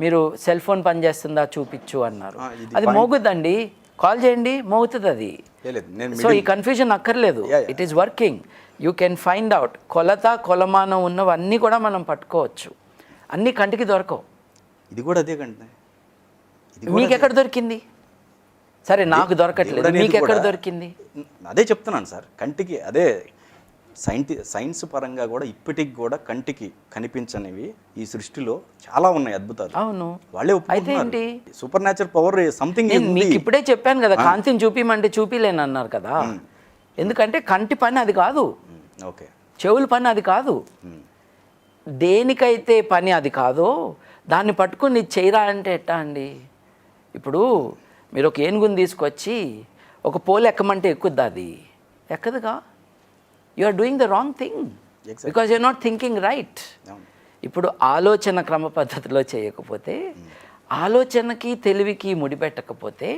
మీరు cell phone పనిచేస్తుందా చూపించు అన్నారు. అది మోగుద్దండి. కాల్ చేయండి మోగుతుంది అది. సో ఈ కన్ఫ్యూజన్ అక్కర్లేదు. It is working you can find out కొలత కొలమానం ఉన్నవన్నీ కూడా మనం పట్టుకోవచ్చు. అన్నీ కంటికి దొరకవు. ఇది కూడా అదే కంటే. మీకు ఎక్కడ దొరికింది? సరే నాకు దొరకట్లేదు. మీకు ఎక్కడ కూడా- దొరికింది? అదే చెప్తున్నాను సార్. కంటికి అదే సైంటి సైన్స్ పరంగా కూడా ఇప్పటికి కూడా కంటికి కనిపించనివి ఈ సృష్టిలో చాలా ఉన్నాయి అద్భుతాలు. అవును. వాళ్ళే అయితే సూపర్ న్యాచురల్ పవర్ సంథింగ్ మీకు ఇప్పుడే చెప్పాను కదా కాంతిని చూపిమంటే చూపిలేను అన్నారు కదా ఎందుకంటే కంటి పని అది కాదు. ఓకే. చెవుల పని అది కాదు. దేనికైతే పని అది కాదో దాన్ని పట్టుకుని చేయరా అంటే ఎట్టా అండి? ఇప్పుడు మీరు ఒక ఏనుగుని తీసుకొచ్చి ఒక పోలు ఎక్కమంటే ఎక్కుద్ది అది? ఎక్కదుగా? You are doing the wrong thing. Because you not thinking right ఇప్పుడు ఆలోచన క్రమ పద్ధతిలో చేయకపోతే ఆలోచనకి తెలివికి ముడిపెట్టకపోతే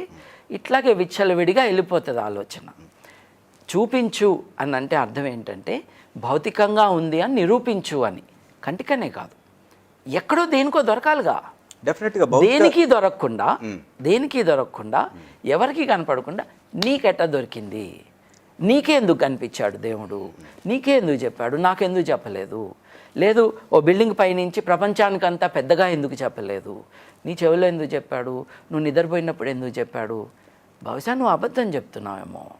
ఇట్లాగే విచ్చలవిడిగా వెళ్ళిపోతుంది ఆలోచన. చూపించు అని అంటే అర్థం ఏంటంటే భౌతికంగా ఉంది అని నిరూపించు అని. కంటికనే కాదు. ఎక్కడో దేనికో దొరకాలిగా. డెఫినెట్గా దేనికి దొరకకుండా దేనికి దొరకకుండా ఎవరికి కనపడకుండా నీకెట్టా దొరికింది? నీకెందుకు కనిపించాడు దేవుడు? నీకెందుకు చెప్పాడు? నాకెందుకు చెప్పలేదు? లేదు ఓ బిల్డింగ్ పైనుంచి ప్రపంచానికంతా పెద్దగా ఎందుకు చెప్పలేదు? నీ చెవిలో ఎందుకు చెప్పాడు? నువ్వు నిద్రపోయినప్పుడు ఎందుకు చెప్పాడు? బహుశా నువ్వు అబద్ధం చెప్తున్నావేమో.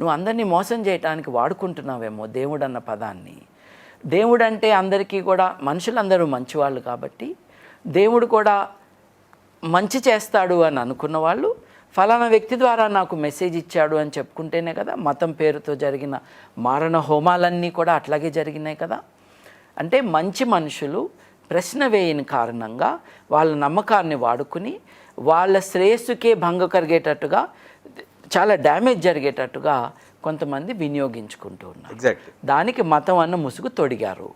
నువ్వు అందరినీ మోసం చేయటానికి వాడుకుంటున్నావేమో దేవుడు అన్న పదాన్ని. దేవుడు అంటే అందరికీ కూడా మనుషులందరూ మంచివాళ్ళు కాబట్టి దేవుడు కూడా మంచి చేస్తాడు అని అనుకున్న వాళ్ళు ఫలానా వ్యక్తి ద్వారా నాకు మెసేజ్ ఇచ్చాడు అని చెప్పుకుంటేనే కదా మతం పేరుతో జరిగిన మారణ హోమాలన్నీ కూడా అట్లాగే జరిగినాయి కదా. అంటే మంచి మనుషులు ప్రశ్న వేయని కారణంగా వాళ్ళ నమ్మకాన్ని వాడుకుని వాళ్ళ శ్రేయస్సుకే భంగ కలిగేటట్టుగా చాలా డ్యామేజ్ జరిగేటట్టుగా కొంతమంది వినియోగించుకుంటూ ఉన్నారు. దానికి మతం అన్న ముసుగు తొడిగారు.